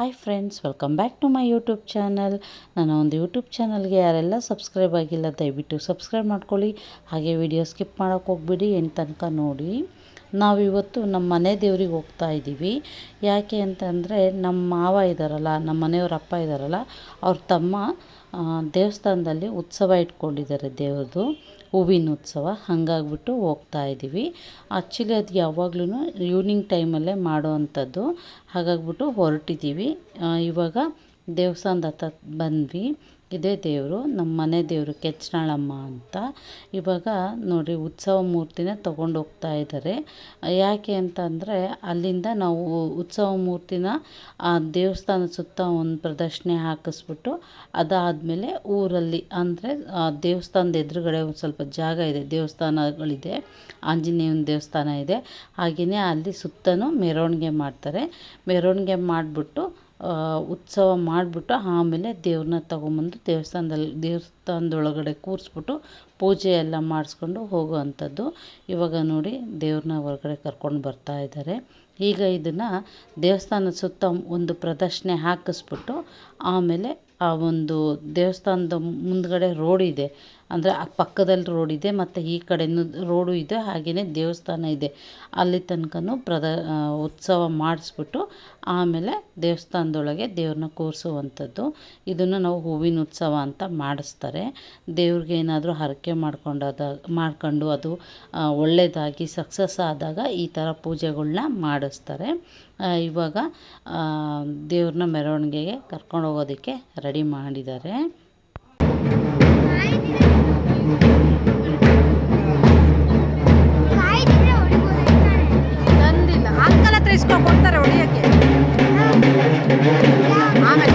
Hi friends welcome back to my YouTube channel ನನ್ನ ಒಂದು YouTube ಚಾನಲ್ಗೆ ಯಾರೆಲ್ಲ ಸಬ್ಸ್ಕ್ರೈಬ್ ಆಗಿಲ್ಲ, ದಯವಿಟ್ಟು ಸಬ್ಸ್ಕ್ರೈಬ್ ಮಾಡ್ಕೊಳ್ಳಿ. ಹಾಗೆ ವಿಡಿಯೋ ಸ್ಕಿಪ್ ಮಾಡೋಕೆ ಹೋಗ್ಬಿಡಿ ಎಂಟು ತನಕ ನೋಡಿ. ನಾವಿವತ್ತು ನಮ್ಮ ಮನೆ ದೇವ್ರಿಗೆ ಹೋಗ್ತಾ ಇದ್ದೀವಿ. ಯಾಕೆ ಅಂತಂದರೆ ನಮ್ಮ ಮಾವ ಇದ್ದಾರಲ್ಲ ನಮ್ಮ ಮನೆಯವ್ರ ಅಪ್ಪ ಇದ್ದಾರಲ್ಲ ಅವ್ರ ತಮ್ಮ ದೇವಸ್ಥಾನದಲ್ಲಿ ಉತ್ಸವ ಇಟ್ಕೊಂಡಿದ್ದಾರೆ ದೇವ್ರದ್ದು ಹೂವಿನ ಉತ್ಸವ ಹಾಗಾಗ್ಬಿಟ್ಟು ಹೋಗ್ತಾ ಇದ್ದೀವಿ. ಆ್ಯಕ್ಚುಲಿ ಅದು ಯಾವಾಗ್ಲೂ ಈವ್ನಿಂಗ್ ಟೈಮಲ್ಲೇ ಮಾಡೋ ಅಂಥದ್ದು ಹಾಗಾಗ್ಬಿಟ್ಟು ಹೊರಟಿದ್ದೀವಿ. ಇವಾಗ ದೇವಸ್ಥಾನದ ಹತ್ರ ಬಂದ್ವಿ. ಇದೇ ದೇವರು, ನಮ್ಮ ಮನೆ ದೇವರು ಕೆಚ್ಚನಾಳಮ್ಮ ಅಂತ. ಇವಾಗ ನೋಡಿ, ಉತ್ಸವ ಮೂರ್ತಿನ ತೊಗೊಂಡು ಹೋಗ್ತಾ ಇದ್ದಾರೆ ಯಾಕೆ ಅಂತಂದರೆ, ಅಲ್ಲಿಂದ ನಾವು ಉತ್ಸವ ಮೂರ್ತಿನ ಆ ದೇವಸ್ಥಾನದ ಸುತ್ತ ಒಂದು ಪ್ರದಕ್ಷಿಣೆ ಹಾಕಿಸ್ಬಿಟ್ಟು ಅದಾದಮೇಲೆ ಊರಲ್ಲಿ, ಅಂದರೆ ದೇವಸ್ಥಾನದ ಎದುರುಗಡೆ ಒಂದು ಸ್ವಲ್ಪ ಜಾಗ ಇದೆ, ದೇವಸ್ಥಾನಗಳಿದೆ, ಆಂಜನೇಯನ ದೇವಸ್ಥಾನ ಇದೆ. ಹಾಗೆಯೇ ಅಲ್ಲಿ ಸುತ್ತಲೂ ಮೆರವಣಿಗೆ ಮಾಡ್ತಾರೆ. ಮೆರವಣಿಗೆ ಮಾಡಿಬಿಟ್ಟು ಉತ್ಸವ ಮಾಡಿಬಿಟ್ಟು ಆಮೇಲೆ ದೇವ್ರನ್ನ ತಗೊಂಬಂದು ದೇವಸ್ಥಾನದಲ್ಲಿ, ದೇವಸ್ಥಾನದೊಳಗಡೆ ಕೂರಿಸ್ಬಿಟ್ಟು ಪೂಜೆ ಎಲ್ಲ ಮಾಡಿಸ್ಕೊಂಡು ಹೋಗುವಂಥದ್ದು. ಇವಾಗ ನೋಡಿ ದೇವ್ರನ್ನ ಹೊರಗಡೆ ಕರ್ಕೊಂಡು ಬರ್ತಾ ಇದ್ದಾರೆ. ಈಗ ಇದನ್ನು ದೇವಸ್ಥಾನದ ಸುತ್ತ ಒಂದು ಪ್ರದಕ್ಷಿಣೆ ಹಾಕಿಸ್ಬಿಟ್ಟು ಆಮೇಲೆ ಆ ಒಂದು ದೇವಸ್ಥಾನದ ಮುಂದುಗಡೆ ರೋಡ್ ಇದೆ. ಅಂದರೆ ಆ ಪಕ್ಕದಲ್ಲಿ ಇದೆ, ಮತ್ತು ಈ ಕಡೆಯೂ ರೋಡು ಇದೆ ಹಾಗೆಯೇ ದೇವಸ್ಥಾನ ಇದೆ. ಅಲ್ಲಿ ತನಕನೂ ಪ್ರದ ಉತ್ಸವ ಮಾಡಿಸ್ಬಿಟ್ಟು ಆಮೇಲೆ ದೇವಸ್ಥಾನದೊಳಗೆ ದೇವ್ರನ್ನ ಕೂರಿಸುವಂಥದ್ದು. ಇದನ್ನು ನಾವು ಹೂವಿನ ಉತ್ಸವ ಅಂತ ಮಾಡಿಸ್ತಾರೆ. ದೇವ್ರಿಗೆ ಏನಾದರೂ ಹರಕೆ ಮಾಡ್ಕೊಂಡಾದ, ಮಾಡ್ಕೊಂಡು ಅದು ಒಳ್ಳೆಯದಾಗಿ ಸಕ್ಸಸ್ ಆದಾಗ ಈ ಥರ ಪೂಜೆಗಳನ್ನ ಮಾಡಿಸ್ತಾರೆ. ಇವಾಗ ದೇವ್ರನ್ನ ಮೆರವಣಿಗೆಗೆ ಕರ್ಕೊಂಡು ಹೋಗೋದಕ್ಕೆ ರೆಡಿ ಮಾಡಿದ್ದಾರೆ. ಹತ್ರ ಇಸ್ಕೊಂಡು ಕೊಡ್ತಾರೆ ಹೊಡಿಯೋಕ್ಕೆ. ಆಮೇಲೆ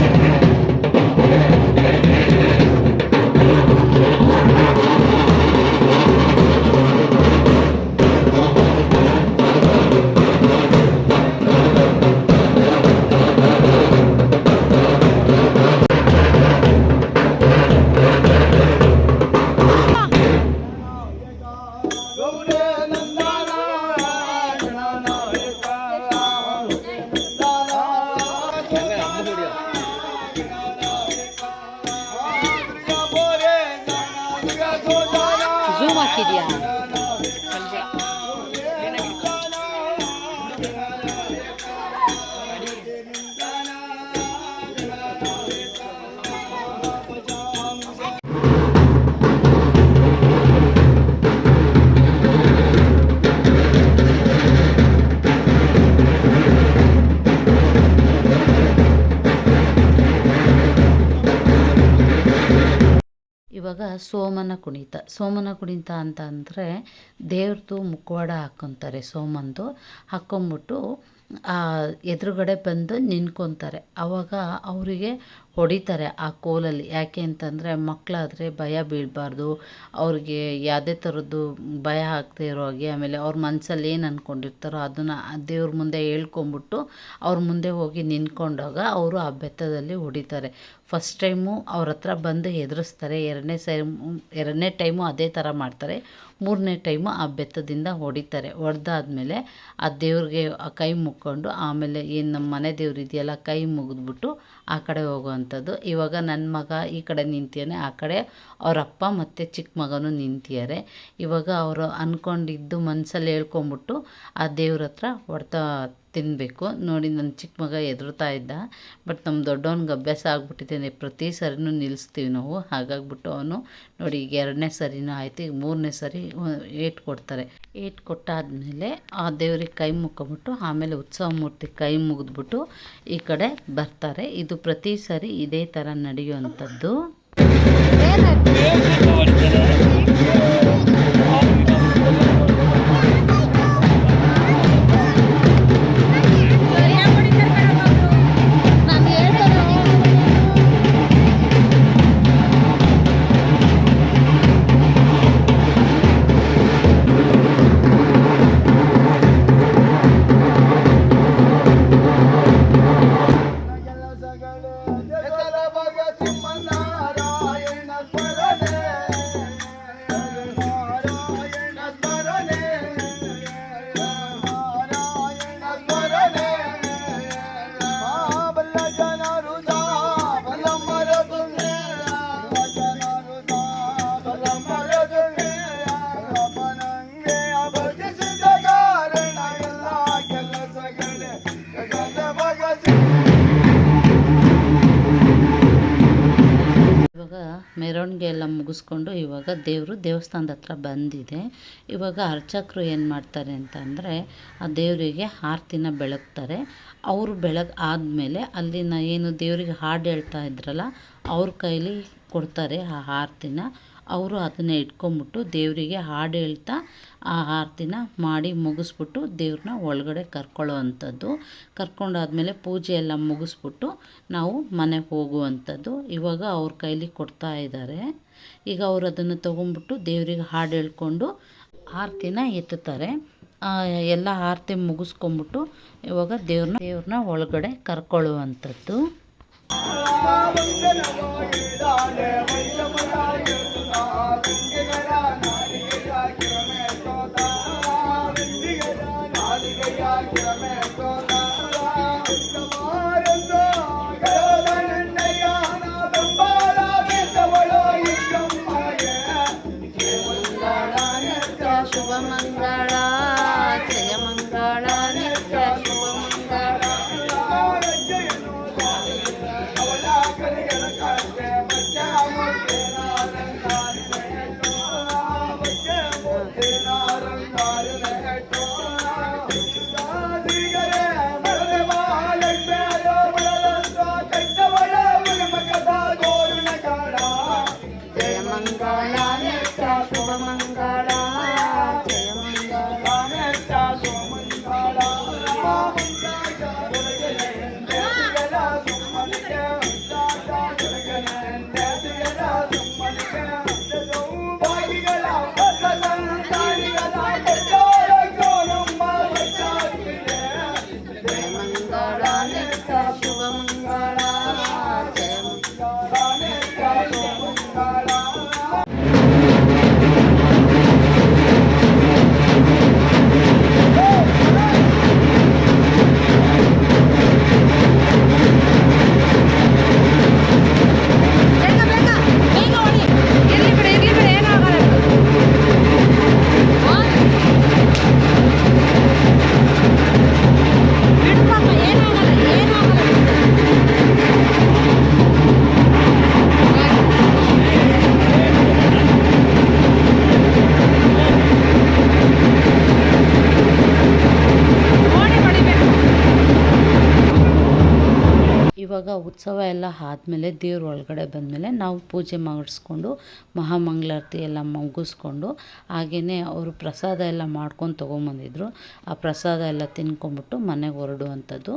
ทีเดียว ಇವಾಗ ಸೋಮನ ಕುಣಿತ. ಸೋಮನ ಕುಣಿತ ಅಂತ ಅಂದರೆ ದೇವ್ರದ್ದು ಮುಖವಾಡ ಹಾಕ್ಕೊತಾರೆ ಸೋಮಂದು. ಹಾಕ್ಕೊಂಬಿಟ್ಟು ಎದುರುಗಡೆ ಬಂದು ನಿಂತ್ಕೊತಾರೆ. ಆವಾಗ ಅವರಿಗೆ ಹೊಡಿತಾರೆ ಆ ಕೋಲಲ್ಲಿ. ಯಾಕೆ ಅಂತಂದರೆ ಮಕ್ಕಳಾದ್ರೆ ಭಯ ಬೀಳಬಾರ್ದು. ಅವ್ರಿಗೆ ಯಾವುದೇ ಥರದ್ದು ಭಯ ಆಗದೆ ಇರೋ ಹಾಗೆ, ಆಮೇಲೆ ಅವ್ರ ಮನಸ್ಸಲ್ಲಿ ಏನು ಅಂದ್ಕೊಂಡಿರ್ತಾರೋ ಅದನ್ನು ದೇವ್ರ ಮುಂದೆ ಹೇಳ್ಕೊಂಬಿಟ್ಟು ಅವ್ರ ಮುಂದೆ ಹೋಗಿ ನಿಂತ್ಕೊಂಡಾಗ ಅವರು ಆ ಬೆತ್ತದಲ್ಲಿ ಹೊಡಿತಾರೆ. ಫಸ್ಟ್ ಟೈಮು ಅವ್ರ ಹತ್ರ ಬಂದು ಹೆದರಿಸ್ತಾರೆ. ಎರಡನೇ ಸೈ ಎರಡನೇ ಟೈಮು ಅದೇ ಥರ ಮಾಡ್ತಾರೆ. ಮೂರನೇ ಟೈಮು ಆ ಬೆತ್ತದಿಂದ ಹೊಡಿತಾರೆ. ಹೊಡೆದಾದ್ಮೇಲೆ ಆ ದೇವ್ರಿಗೆ ಕೈ ಮುಕ್ಕೊಂಡು ಆಮೇಲೆ ಏನು ನಮ್ಮ ಮನೆ ದೇವ್ರು ಇದೆಯಲ್ಲ, ಕೈ ಮುಗಿದ್ಬಿಟ್ಟು ಆ ಕಡೆ ಹೋಗುವಂಥದ್ದು ಇವಾಗ ನನ್ನ ಮಗ ಈ ಕಡೆ ನಿಂತಿಯಾನೆ ಆ ಕಡೆ ಅವರ ಅಪ್ಪ ಮತ್ತು ಚಿಕ್ಕ ಮಗನೂ ನಿಂತಿದ್ದಾರೆ. ಇವಾಗ ಅವರು ಅಂದ್ಕೊಂಡಿದ್ದು ಮನಸ್ಸಲ್ಲಿ ಹೇಳ್ಕೊಂಬಿಟ್ಟು ಆ ದೇವ್ರ ಹತ್ರ ಹೊಡ್ತಾ ತಿನ್ನಬೇಕು ನೋಡಿ ನನ್ನ ಚಿಕ್ಕ ಮಗ ಎದುರ್ತಾ ಇದ್ದ. ಬಟ್ ನಮ್ಮ ದೊಡ್ಡವನಿಗೆ ಅಭ್ಯಾಸ ಆಗಿಬಿಟ್ಟಿದ್ದೇನೆ. ಪ್ರತಿ ಸರಿನೂ ನಿಲ್ಲಿಸ್ತೀವಿ ನಾವು. ಹಾಗಾಗ್ಬಿಟ್ಟು ಅವನು ನೋಡಿ, ಈಗ ಎರಡನೇ ಸರಿನೂ ಆಯ್ತು. ಈಗ ಮೂರನೇ ಸರಿ ಏಟ್ ಕೊಡ್ತಾರೆ. ಏಟ್ ಕೊಟ್ಟಾದಮೇಲೆ ಆ ದೇವ್ರಿಗೆ ಕೈ ಮುಕ್ಕೊಂಬಿಟ್ಟು, ಆಮೇಲೆ ಉತ್ಸವ ಮೂರ್ತಿ ಕೈ ಮುಗಿದ್ಬಿಟ್ಟು ಈ ಕಡೆ ಬರ್ತಾರೆ. ಇದು ಪ್ರತಿ ಸರಿ ಇದೇ ಥರ ನಡೆಯುವಂಥದ್ದು. ಮುಗಿಸ್ಕೊಂಡು ಇವಾಗ ದೇವರು ದೇವಸ್ಥಾನದ ಹತ್ರ ಬಂದಿದೆ. ಇವಾಗ ಅರ್ಚಕರು ಏನು ಮಾಡ್ತಾರೆ ಅಂತಂದರೆ ಆ ದೇವರಿಗೆ ಆರತಿನ ಬೆಳಗ್ತಾರೆ. ಅವರು ಬೆಳಗ್ ಆದಮೇಲೆ ಅಲ್ಲಿನ ಏನು ದೇವರಿಗೆ ಹಾಡು ಹೇಳ್ತಾ ಇದ್ರಲ್ಲ, ಅವ್ರ ಕೈಲಿ ಕೊಡ್ತಾರೆ ಆ ಆರತಿನ. ಅವರು ಅದನ್ನ ಇಟ್ಕೊಂಬಿಟ್ಟು ದೇವರಿಗೆ ಹಾಡು ಹೇಳ್ತಾ ಆ ಆರತಿನ ಮಾಡಿ ಮುಗಿಸ್ಬಿಟ್ಟು ದೇವ್ರನ್ನ ಒಳಗಡೆ ಕರ್ಕೊಳ್ಳೋ ಅಂಥದ್ದು ಕರ್ಕೊಂಡಾದ್ಮೇಲೆ ಪೂಜೆ ಎಲ್ಲ ಮುಗಿಸ್ಬಿಟ್ಟು ನಾವು ಮನೆಗೆ ಹೋಗುವಂಥದ್ದು. ಇವಾಗ ಅವ್ರ ಕೈಲಿ ಕೊಡ್ತಾ ಇದ್ದಾರೆ. ಈಗ ಅವರು ಅದನ್ನು ತೊಗೊಂಬಿಟ್ಟು ದೇವರಿಗೆ ಹಾಡು ಹೇಳ್ಕೊಂಡು ಆರತಿನ ಎತ್ತುತ್ತಾರೆ. ಎಲ್ಲ ಆರತಿ ಮುಗಿಸ್ಕೊಂಬಿಟ್ಟು ಇವಾಗ ದೇವ್ರನ್ನ ದೇವ್ರನ್ನ ಒಳಗಡೆ ಕರ್ಕೊಳ್ಳುವಂಥದ್ದು. ಮಂಗಳ ಆದಮೇಲೆ ದೇವ್ರ ಒಳಗಡೆ ಬಂದಮೇಲೆ ನಾವು ಪೂಜೆ ಮಾಡಿಸ್ಕೊಂಡು ಮಹಾಮಂಗಳಾರತಿ ಎಲ್ಲ ಮುಗಿಸ್ಕೊಂಡು ಹಾಗೆಯೇ ಅವರು ಪ್ರಸಾದ ಎಲ್ಲ ಮಾಡ್ಕೊಂಡು ತೊಗೊಂಬಂದಿದ್ರು. ಆ ಪ್ರಸಾದ ಎಲ್ಲ ತಿನ್ಕೊಂಬಿಟ್ಟು ಮನೆಗೆ ಹೊರಡುವಂಥದ್ದು.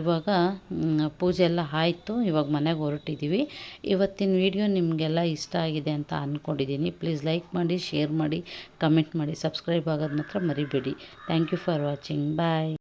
ಇವಾಗ ಪೂಜೆ ಎಲ್ಲ ಆಯಿತು. ಇವಾಗ ಮನೆಗೆ ಹೊರಟಿದ್ದೀವಿ ಇವತ್ತಿನ ವಿಡಿಯೋ ನಿಮಗೆಲ್ಲ ಇಷ್ಟ ಆಗಿದೆ ಅಂತ ಅಂದ್ಕೊಂಡಿದ್ದೀನಿ ಪ್ಲೀಸ್ ಲೈಕ್ ಮಾಡಿ, ಶೇರ್ ಮಾಡಿ, ಕಮೆಂಟ್ ಮಾಡಿ, ಸಬ್ಸ್ಕ್ರೈಬ್ ಆಗೋದು ಮಾತ್ರ ಮರಿಬೇಡಿ. Thank you for watching. Bye.